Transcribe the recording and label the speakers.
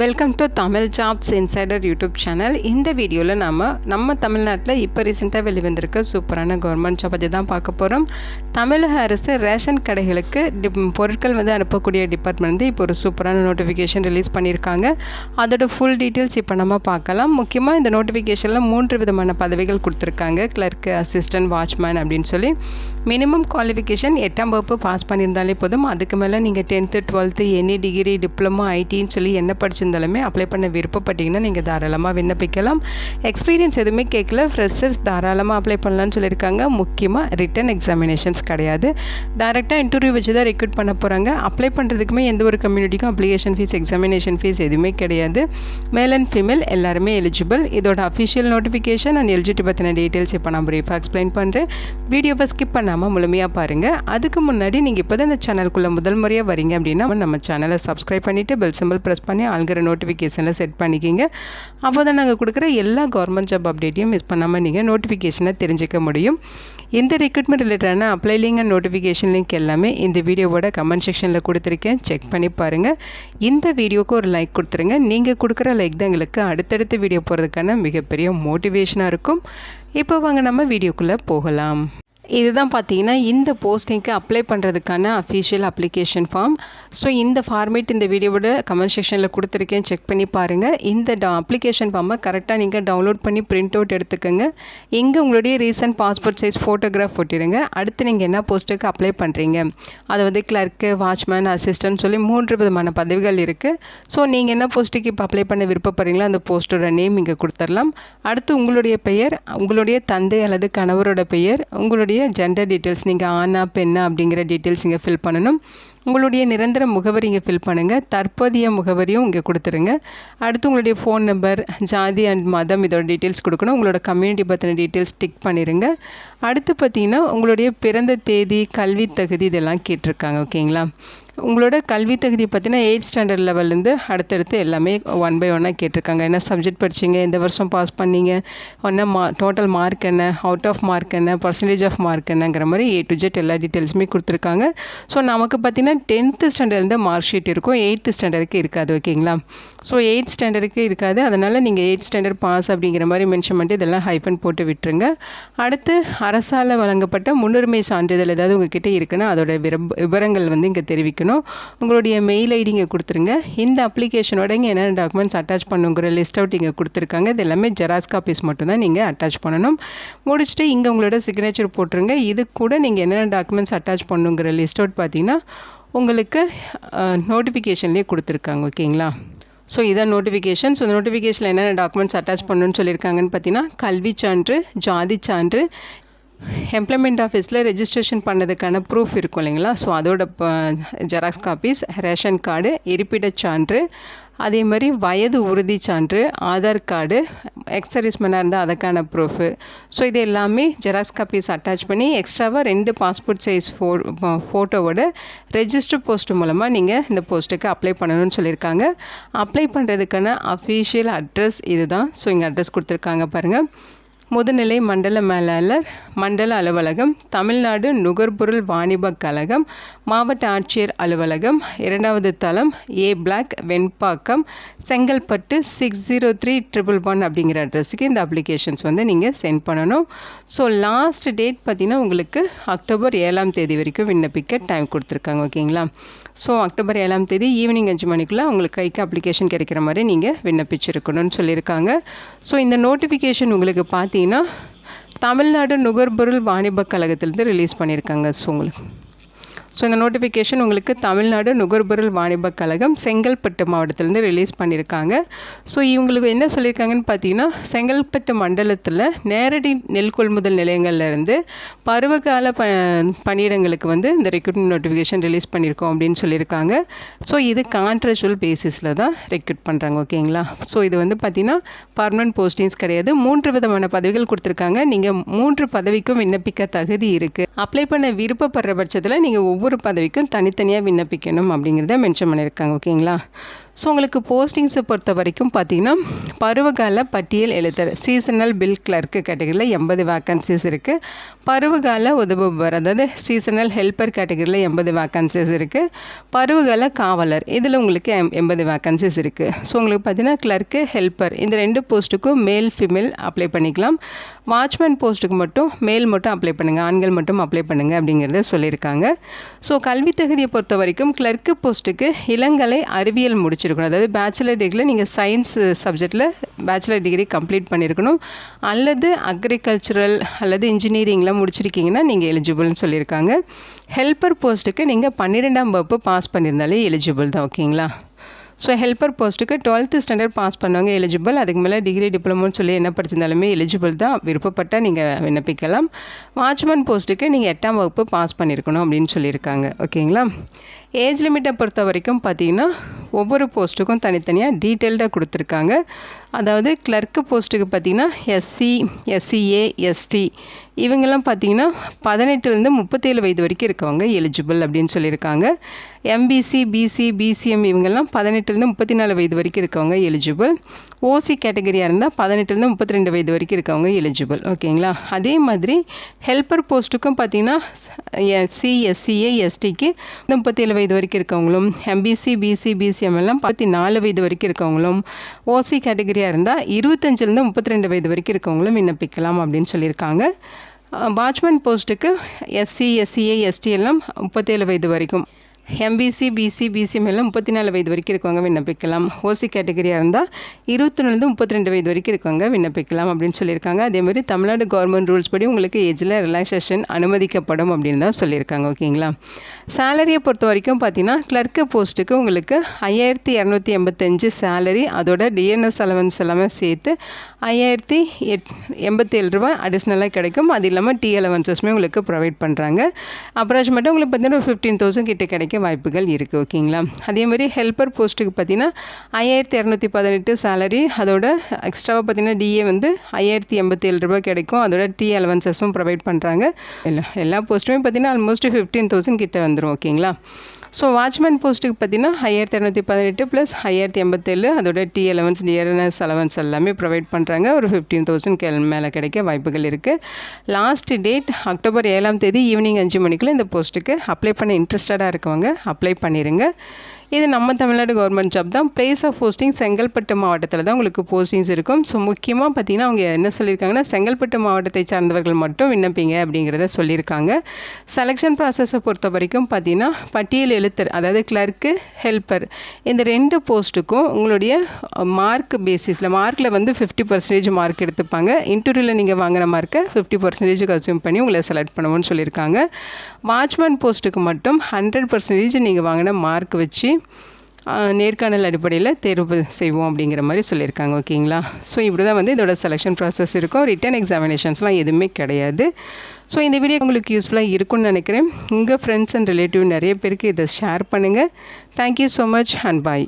Speaker 1: Welcome to Tamil jobs insider YouTube channel இந்த வீடியோவில் நம்ம நம்ம தமிழ்நாட்டில் இப்போ ரீசெண்டாக வெளிவந்திருக்க சூப்பரான கவர்மெண்ட் ஜாப் பற்றி தான் பார்க்க போகிறோம் தமிழக அரசு ரேஷன் கடைகளுக்கு டிப் பொருட்கள் வந்து அனுப்பக்கூடிய டிபார்ட்மெண்ட் வந்து இப்போ ஒரு சூப்பரான நோட்டிஃபிகேஷன் ரிலீஸ் பண்ணியிருக்காங்க. அதோட ஃபுல் டீட்டெயில்ஸ் இப்போ நம்ம பார்க்கலாம். முக்கியமாக இந்த நோட்டிஃபிகேஷனில் மூன்று விதமான பதவிகள் கொடுத்துருக்காங்க. கிளர்க்கு அசிஸ்டன்ட் வாட்ச்மேன் அப்படின்னு சொல்லி. மினிமம் குவாலிஃபிகேஷன் எட்டாம் வகுப்பு பாஸ் பண்ணியிருந்தாலே போதும். அதுக்கு மேலே நீங்கள் tenth twelfth any degree diploma ஐடின்னு சொல்லி என்ன இருந்தாலுமே அப்ளை பண்ண விருப்பப்பட்டீங்கன்னா நீங்கள் தாராளமாக விண்ணப்பிக்கலாம். எக்ஸ்பீரியன்ஸ் எதுவுமே கேட்கல ஃப்ரெஷர்ஸ் தாராளமாக அப்ளை பண்ணலான்னு சொல்லியிருக்காங்க. முக்கியமாக ரிட்டன் எக்ஸாமினேஷன்ஸ் கிடையாது. டேரெக்டாக இன்டர்வியூ வச்சு தான் ரெக்ரூட் பண்ண போகிறாங்க அப்ளை பண்ணுறதுக்குமே எந்த ஒரு கம்யூனிட்டிக்கும் அப்ளிகேஷன் ஃபீஸ் எக்ஸாமினேஷன் ஃபீஸ் எதுவுமே கிடையாது. மேல் அண்ட் ஃபீமேல் எல்லாருமே எலிஜிபிள் இதோட அஃபிஷியல் நோட்டிஃபிகேஷன் அண்ட் எலிஜிபிலிட்டி பற்றின டீட்டெயில்ஸ் இப்போ நான் ப்ரீஃபாக எக்ஸ்பிளைன் பண்ணுறேன் வீடியோவை ஸ்கிப் பண்ணாமல் முழுமையாக பாருங்கள் அதுக்கு முன்னாடி நீங்கள் இப்போ தான் இந்த சேனலுக்குள்ளே முதல் முறையாக வரீங்க அப்படின்னா நம்ம சேனலை சப்ஸ்கிரைப் பண்ணிவிட்டு பெல் சிம்பிள் ப்ரெஸ் பண்ணி கொடுக்குற நோட்டிஃபிகேஷனில் செட் பண்ணிக்கிங்க. அப்போ தான் நாங்கள் கொடுக்குற எல்லா கவர்மெண்ட் ஜாப் அப்டேட்டையும் மிஸ் பண்ணாமல் நீங்கள் நோட்டிஃபிகேஷனை தெரிஞ்சிக்க முடியும். இந்த ரெக்ரூட்மெண்ட் ரிலேட்டடான apply link and notification link எல்லாமே இந்த வீடியோவோட கமெண்ட் செக்ஷனில் கொடுத்துருக்கேன். செக் பண்ணி பாருங்கள் இந்த வீடியோவுக்கு ஒரு லைக் கொடுத்துருங்க. நீங்கள் கொடுக்குற லைக் தான் எங்களுக்கு அடுத்தடுத்த வீடியோ போகிறதுக்கான மிகப்பெரிய மோட்டிவேஷனாக இருக்கும். இப்போ வாங்க நம்ம வீடியோக்குள்ளே போகலாம். இதுதான் பார்த்தீங்கன்னா இந்த போஸ்டிங்க்கு அப்ளை பண்ணுறதுக்கான அஃபிஷியல் அப்ளிகேஷன் ஃபார்ம் ஸோ இந்த ஃபார்மேட் இந்த வீடியோவோட கமெண்ட் செக்ஷனில் கொடுத்துருக்கேன். செக் பண்ணி பாருங்கள் இந்த டா அப்ளிகேஷன் ஃபார்மை கரெக்டாக நீங்கள் டவுன்லோட் பண்ணி பிரிண்ட் அவுட் எடுத்துக்கோங்க. இங்கே உங்களுடைய ரீசன்ட் பாஸ்போர்ட் சைஸ் ஃபோட்டோகிராஃப் போட்டிடுங்க அடுத்து நீங்கள் என்ன போஸ்ட்டுக்கு அப்ளை பண்ணுறீங்க அதை வந்து கிளர்க்கு வாட்ச்மேன் அசிஸ்டன்ட் சொல்லி மூன்று விதமான பதவிகள் இருக்குது ஸோ நீங்கள் என்ன போஸ்ட்டுக்கு இப்போ அப்ளை பண்ண விருப்பப்படுறீங்களோ அந்த போஸ்ட்டோட நேம் இங்கே கொடுத்துடலாம். அடுத்து உங்களுடைய பெயர் உங்களுடைய தந்தை அல்லது கணவரோட பெயர் உங்களுடைய உங்களுடைய ஜெண்டர் டீட்டெயில்ஸ் நீங்கள் ஆனா பெண்ணா அப்படிங்கிற டீட்டெயில்ஸ் இங்கே ஃபில் பண்ணணும். உங்களுடைய நிரந்தர முகவரி இங்கே ஃபில் பண்ணுங்கள் தற்போதைய முகவரியும் இங்கே கொடுத்துருங்க. அடுத்து உங்களுடைய ஃபோன் நம்பர் ஜாதி அண்ட் மதம் இதோட டீட்டெயில்ஸ் கொடுக்கணும். உங்களோட கம்யூனிட்டி பற்றின டீட்டெயில்ஸ் டிக் பண்ணிடுங்க அடுத்து பார்த்தீங்கன்னா உங்களுடைய பிறந்த தேதி கல்வி தகுதி இதெல்லாம் கேட்டிருக்காங்க ஓகேங்களா உங்களோட கல்வி தகுதி பார்த்தீங்கன்னா எயிட் ஸ்டாண்டர்ட் லெவல்லேருந்து அடுத்தடுத்து எல்லாமே ஒன் பை ஒன்னாக கேட்டிருக்காங்க. என்ன சப்ஜெக்ட் படிச்சிங்க? எந்த வருஷம் பாஸ் பண்ணீங்க? ஒன்றா மா டோட்டல் மார்க் என்ன? அவுட் ஆஃப் மார்க் என்ன? பர்சன்டேஜ் ஆஃப் மார்க் என்னங்கிற மாதிரி ஏ டு ஜெட் எல்லா டீட்டெயில்ஸுமே கொடுத்துருக்காங்க. ஸோ நமக்கு பார்த்தீங்கன்னா டென்த்து ஸ்டாண்டர்ட்லேருந்து மார்க் ஷீட் இருக்கும். எயித்து ஸ்டாண்டர்டுக்கு இருக்காது ஓகேங்களா ஸோ எயிட் ஸ்டாண்டர்டுக்கு இருக்காது. அதனால் நீங்கள் எயிட் ஸ்டாண்டர்ட் பாஸ் அப்படிங்கிற மாதிரி மென்ஷன் பண்ணிட்டு இதெல்லாம் ஹைஃபன் போட்டு விட்டுருங்க. அடுத்து அரசால் வழங்கப்பட்ட முன்னுரிமை சான்றிதழ் ஏதாவது உங்ககிட்ட இருக்குன்னா அதோட விவரங்கள் வந்து இங்கே தெரிவிக்கணும். வைக்கணும் உங்களுடைய மெயில் ஐடி இங்கே கொடுத்துருங்க. இந்த அப்ளிகேஷனோட இங்கே என்னென்ன டாக்குமெண்ட்ஸ் அட்டாச் பண்ணுங்கிற லிஸ்ட் அவுட் இங்கே கொடுத்துருக்காங்க. இது எல்லாமே ஜெராக்ஸ் காப்பீஸ் மட்டும்தான் நீங்கள் அட்டாச் பண்ணணும். முடிச்சுட்டு இங்கே உங்களோட சிக்னேச்சர் போட்டுருங்க. இது கூட நீங்கள் என்னென்ன டாக்குமெண்ட்ஸ் அட்டாச் பண்ணுங்கிற லிஸ்ட் அவுட் பார்த்தீங்கன்னா உங்களுக்கு நோட்டிஃபிகேஷன்லேயே கொடுத்துருக்காங்க. ஓகேங்களா ஸோ இதான் நோட்டிஃபிகேஷன் ஸோ இந்த நோட்டிஃபிகேஷனில் என்னென்ன டாக்குமெண்ட்ஸ் அட்டாச் பண்ணணும்னு சொல்லியிருக்காங்கன்னு பார்த்தீங்கன்னா கல்வி சான்று ஜாதி சான்று எம்ப்ளாய்மெண்ட் ஆஃபீஸில் ரெஜிஸ்ட்ரேஷன் பண்ணதுக்கான ப்ரூஃப் இருக்கும் இல்லைங்களா? ஸோ அதோட ஜெராக்ஸ் காப்பீஸ் ரேஷன் கார்டு இருப்பிடச் சான்று அதே மாதிரி வயது உறுதி சான்று ஆதார் கார்டு எக்ஸர்வீஸ்மேனாக இருந்தால் அதுக்கான ப்ரூஃபு ஸோ இது எல்லாமே ஜெராக்ஸ் காப்பீஸ் அட்டாச் பண்ணி எக்ஸ்ட்ராவாக ரெண்டு பாஸ்போர்ட் சைஸ் ஃபோ ஃபோட்டோவோட ரெஜிஸ்டர் போஸ்ட் மூலமாக நீங்கள் இந்த போஸ்ட்டுக்கு அப்ளை பண்ணணும்னு சொல்லியிருக்காங்க. அப்ளை பண்ணுறதுக்கான அஃபீஷியல் அட்ரஸ் இது தான் ஸோ இங்கே அட்ரஸ் கொடுத்துருக்காங்க பாருங்கள் முதுநிலை மண்டல மேலாளர் மண்டல அலுவலகம் தமிழ்நாடு நுகர்பொருள் வாணிப கழகம் மாவட்ட ஆட்சியர் அலுவலகம் இரண்டாவது தளம் A block Venpakkam Chengalpattu six zero three triple one அப்படிங்கிற அட்ரஸுக்கு இந்த அப்ளிகேஷன்ஸ் வந்து நீங்கள் சென்ட் பண்ணணும். ஸோ லாஸ்ட் டேட் பார்த்திங்கன்னா உங்களுக்கு அக்டோபர் ஏழாம் தேதி வரைக்கும் விண்ணப்பிக்க டைம் கொடுத்துருக்காங்க ஓகேங்களா? ஸோ அக்டோபர் ஏழாம் தேதி ஈவினிங் அஞ்சு மணிக்குள்ளே உங்களுக்கு கைக்கு அப்ளிகேஷன் கிடைக்கிற மாதிரி நீங்கள் விண்ணப்பிச்சிருக்கணும்னு சொல்லியிருக்காங்க. ஸோ இந்த நோட்டிஃபிகேஷன் உங்களுக்கு பார்த்தீங்கன்னா தமிழ்நாடு நுகர்பொருள் வாணிப கழகத்திலேருந்து ரிலீஸ் பண்ணியிருக்காங்க. ஸோ உங்களுக்கு ஸோ இந்த நோட்டிஃபிகேஷன் உங்களுக்கு தமிழ்நாடு நுகர்பொருள் வாணிப கழகம் செங்கல்பட்டு மாவட்டத்திலேருந்து ரிலீஸ் பண்ணியிருக்காங்க. ஸோ இவங்களுக்கு என்ன சொல்லியிருக்காங்கன்னு பார்த்தீங்கன்னா செங்கல்பட்டு மண்டலத்தில் நேரடி நெல் கொள்முதல் நிலையங்கள்லேருந்து பருவகால ப பணியிடங்களுக்கு வந்து இந்த ரெக்ரூட்மெண்ட் நோட்டிஃபிகேஷன் ரிலீஸ் பண்ணியிருக்கோம் அப்படின்னு சொல்லியிருக்காங்க. ஸோ இது கான்ட்ராக்சுவல் பேசிஸில் தான் ரெக்ரூட் பண்ணுறாங்க ஓகேங்களா ஸோ இது வந்து பார்த்திங்கன்னா பர்மனன்ட் போஸ்டிங்ஸ் கிடையாது. மூன்று விதமான பதவிகள் கொடுத்துருக்காங்க. நீங்கள் மூன்று பதவிக்கும் விண்ணப்பிக்க தகுதி இருக்குது அப்ளை பண்ண விருப்பப்படுற பட்சத்தில் நீங்கள் ஒவ்வொரு பதவிக்கும் தனித்தனியாக விண்ணப்பிக்கணும் அப்படிங்கிறத மென்ஷன் பண்ணியிருக்காங்க ஓகேங்களா ஸோ உங்களுக்கு போஸ்டிங்ஸை பொறுத்த வரைக்கும் பார்த்தீங்கன்னா பருவகால பட்டியல் எழுத்தர் சீசனல் பில் கிளர்க்கு கேட்டகரியில் எண்பது வேக்கன்சிஸ் இருக்குது பருவகால உதவுபவர் அதாவது சீசனல் ஹெல்ப்பர் கேட்டகரியில் எண்பது வேக்கன்சிஸ் இருக்குது பருவகால காவலர் இதில் உங்களுக்கு எம் எண்பது வேக்கன்சிஸ் இருக்குது ஸோ உங்களுக்கு பார்த்தீங்கன்னா கிளர்க்கு ஹெல்ப்பர் இந்த ரெண்டு போஸ்ட்டுக்கும் மேல் ஃபிமேல் அப்ளை பண்ணிக்கலாம். வாட்ச்மேன் போஸ்ட்டுக்கு மட்டும் மேல் மட்டும் அப்ளை பண்ணுங்கள் ஆண்கள் மட்டும் அப்ளை பண்ணுங்கள் அப்படிங்கிறத சொல்லியிருக்காங்க. ஸோ கல்வி தகுதியை பொறுத்த வரைக்கும் கிளர்க்கு போஸ்ட்டுக்கு இளங்கலை அறிவியல் முடிச்சிருக்கணும். அதாவது பேச்சுலர் டிகிரியில் நீங்கள் சயின்ஸ் சப்ஜெக்டில் பேச்சுலர் டிகிரி கம்ப்ளீட் பண்ணியிருக்கணும் அல்லது அக்ரிகல்ச்சுரல் அல்லது இன்ஜினியரிங்லாம் முடிச்சிருக்கீங்கன்னா நீங்கள் எலிஜிபிள்னு சொல்லியிருக்காங்க. ஹெல்ப்பர் போஸ்ட்டுக்கு நீங்கள் பன்னிரெண்டாம் வகுப்பு பாஸ் பண்ணியிருந்தாலே எலிஜிபிள் தான் ஓகேங்களா ஸோ ஹெல்ப்பர் போஸ்ட்டுக்கு டுவெல்த்து ஸ்டாண்டர்ட் பாஸ் பண்ணவங்க எலிஜிபிள் அதுக்கு மேலே டிகிரி டிப்ளமோன்னு சொல்லி என்ன படிச்சிருந்தாலுமே எலிஜிபிள் தான். விருப்பப்பட்டால் நீங்கள் விண்ணப்பிக்கலாம். வாட்ச்மேன் போஸ்ட்டுக்கு நீங்கள் எட்டாம் வகுப்பு பாஸ் பண்ணியிருக்கணும் அப்படின்னு சொல்லியிருக்காங்க. ஓகேங்களா ஏஜ் லிமிட்டை பொறுத்த வரைக்கும் பார்த்தீங்கன்னா ஒவ்வொரு போஸ்ட்டுக்கும் தனித்தனியாக டீட்டெயில்டாக கொடுத்துருக்காங்க. அதாவது கிளர்க்கு போஸ்ட்டுக்கு பார்த்தீங்கன்னா எஸ்சி எஸ்சிஏ எஸ்டி இவங்கெல்லாம் பார்த்தீங்கன்னா பதினெட்டுலேருந்து முப்பத்தேழு வயது வரைக்கும் இருக்கவங்க எலிஜிபிள் அப்படின்னு சொல்லியிருக்காங்க. எம்பிசி பிசி பிசிஎம் இவங்கெல்லாம் பதினெட்டுலேருந்து முப்பத்தி நாலு வயது வரைக்கும் இருக்கவங்க எலிஜிபிள் ஓசி கேட்டகரியாக இருந்தால் பதினெட்டுலேருந்து முப்பத்தி ரெண்டு வயது வரைக்கும் இருக்கவங்க எலிஜிபிள் ஓகேங்களா? அதே மாதிரி ஹெல்ப்பர் போஸ்ட்டுக்கும் பார்த்திங்கன்னா எஸ்சி எஸ்சிஏ எஸ்டிக்கு முப்பத்தேழு வயது வரைக்கும் இருக்கவங்களும் எம்பிசி பிசி பிசி எல்லாம் பத்தி நாலு வயது வரைக்கும் இருக்கவங்களும் ஓசி கேட்டகரியாக இருந்தால் இருபத்தஞ்சிலேருந்து முப்பத்தி ரெண்டு வயது வரைக்கும் இருக்கவங்களும் விண்ணப்பிக்கலாம் அப்படின்னு சொல்லியிருக்காங்க. வாட்ச்மேன் போஸ்ட்டுக்கு எஸ்சி எஸ்சிஏ எஸ்டி எல்லாம் முப்பத்தேழு வயது வரைக்கும். எம்பிசி பிசி பிசி எல்லாம் முப்பத்தி நாலு வயது வரைக்கும் இருக்கவங்க விண்ணப்பிக்கலாம். ஓசி கேட்டகரியாக இருந்தால் இருபத்தொன்னுலேருந்து முப்பத்தி ரெண்டு வயது வரைக்கும் இருக்கவங்க விண்ணப்பிக்கலாம் அப்படின்னு சொல்லியிருக்காங்க. அதேமாதிரி தமிழ்நாடு கவர்மெண்ட் ரூல்ஸ் படி உங்களுக்கு ஏஜில் ரிலாக்ஸேஷன் அனுமதிக்கப்படும் அப்படின்னு தான் சொல்லியிருக்காங்க. ஓகேங்களா சேலரியை பொறுத்த வரைக்கும் பார்த்தீங்கன்னா கிளர்க்கு போஸ்ட்டுக்கு உங்களுக்கு ஐயாயிரத்தி இரநூத்தி எண்பத்தஞ்சு சேலரி அதோட டிஎன்எஸ் அலவன்ஸ் எல்லாமே சேர்த்து ஐயாயிரத்தி எட் எண்பத்தேழு ரூபா அடிஷ்னலாக கிடைக்கும். அது இல்லாமல் டி அலவன்சஸுமே உங்களுக்கு ப்ரொவைட் பண்ணுறாங்க அப்ராக்சிமேட்டாக உங்களுக்கு பார்த்தீங்கன்னா ஒரு ஃபிஃப்டீன் தௌசண்ட் கிட்டே கிடைக்கும். கிடைக்க வாய்ப்புகள் இருக்குது ஓகேங்களா? அதே மாதிரி ஹெல்ப்பர் போஸ்ட்டுக்கு பார்த்தீங்கன்னா ஐயாயிரத்தி இரநூத்தி பதினெட்டு சேலரி அதோட எக்ஸ்ட்ராவாக பார்த்தீங்கன்னா டிஏ வந்து ஐயாயிரத்தி எண்பத்தி ஏழு ரூபாய் கிடைக்கும். அதோட டி அலவன்சஸும் ப்ரொவைட் பண்ணுறாங்க எல்லா எல்லா போஸ்ட்டுமே பார்த்தீங்கன்னா ஆல்மோஸ்ட் ஃபிஃப்டீன் தௌசண்ட் கிட்டே வந்துடும் ஓகேங்களா? ஸோ வாட்ச்மேன் போஸ்ட்டுக்கு பார்த்தீங்கன்னா ஐயாயிரத்தி இரநூத்தி பதினெட்டு ப்ளஸ் ஐயாயிரத்தி எண்பத்தேழு அதோட டி அலவன்ஸ் நியர்னஸ் அலவன்ஸ் எல்லாமே ப்ரொவைட் பண்ணுறாங்க ஒரு ஃபிஃப்டீன் தௌசண்ட் கே மேலே கிடைக்க வாய்ப்புகள் இருக்குது லாஸ்ட் டேட் அக்டோபர் ஏழாம் தேதி ஈவினிங் அஞ்சு மணிக்குள்ள இந்த போஸ்ட்டுக்கு அப்ளை பண்ண இன்ட்ரெஸ்டடாக இருக்கவங்க அப்ளை பண்ணிடுங்க இது நம்ம தமிழ்நாடு கவர்மெண்ட் ஜாப் தான். பிளேஸ் ஆஃப் போஸ்டிங் செங்கல்பட்டு மாவட்டத்தில் தான் உங்களுக்கு போஸ்டிங்ஸ் இருக்கும். ஸோ முக்கியமாக பார்த்தீங்கன்னா அவங்க என்ன சொல்லியிருக்காங்கன்னா செங்கல்பட்டு மாவட்டத்தை சார்ந்தவர்கள் மட்டும் விண்ணப்பிங்க அப்படிங்கிறத சொல்லியிருக்காங்க. செலெக்ஷன் ப்ராசஸை பொறுத்த வரைக்கும் பார்த்தீங்கன்னா பட்டியல் எழுத்தர் அதாவது கிளர்க்கு ஹெல்ப்பர் இந்த ரெண்டு போஸ்ட்டுக்கும் உங்களுடைய மார்க் பேசிஸில் மார்க்கில் வந்து ஃபிஃப்டி பர்சன்டேஜ் மார்க் எடுத்துப்பாங்க. இன்டர்வியூவில் நீங்கள் வாங்கின மார்க்கை ஃபிஃப்டி பர்சன்டேஜ் கன்சியூம் பண்ணி உங்களை செலக்ட் பண்ணுவோம்னு சொல்லியிருக்காங்க. வாட்ச்மேன் போஸ்ட்டுக்கு மட்டும் ஹண்ட்ரட் பர்சன்டேஜ் நீங்கள் வாங்கின மார்க் வச்சு நேர்காணல் அடிப்படையில் தேர்வு செய்வோம் அப்படிங்கிற மாதிரி சொல்லியிருக்காங்க ஓகேங்களா? ஸோ இப்படி தான் வந்து இதோட செலெக்ஷன் ப்ராசஸ் இருக்கும். ரிட்டன் எக்ஸாமினேஷன்ஸ்லாம் எதுவுமே கிடையாது. ஸோ இந்த வீடியோ உங்களுக்கு யூஸ்ஃபுல்லாக இருக்கும்னு நினைக்கிறேன். உங்கள் ஃப்ரெண்ட்ஸ் அண்ட் ரிலேட்டிவ் நிறைய பேருக்கு இதை ஷேர் பண்ணுங்கள் thank you so much and bye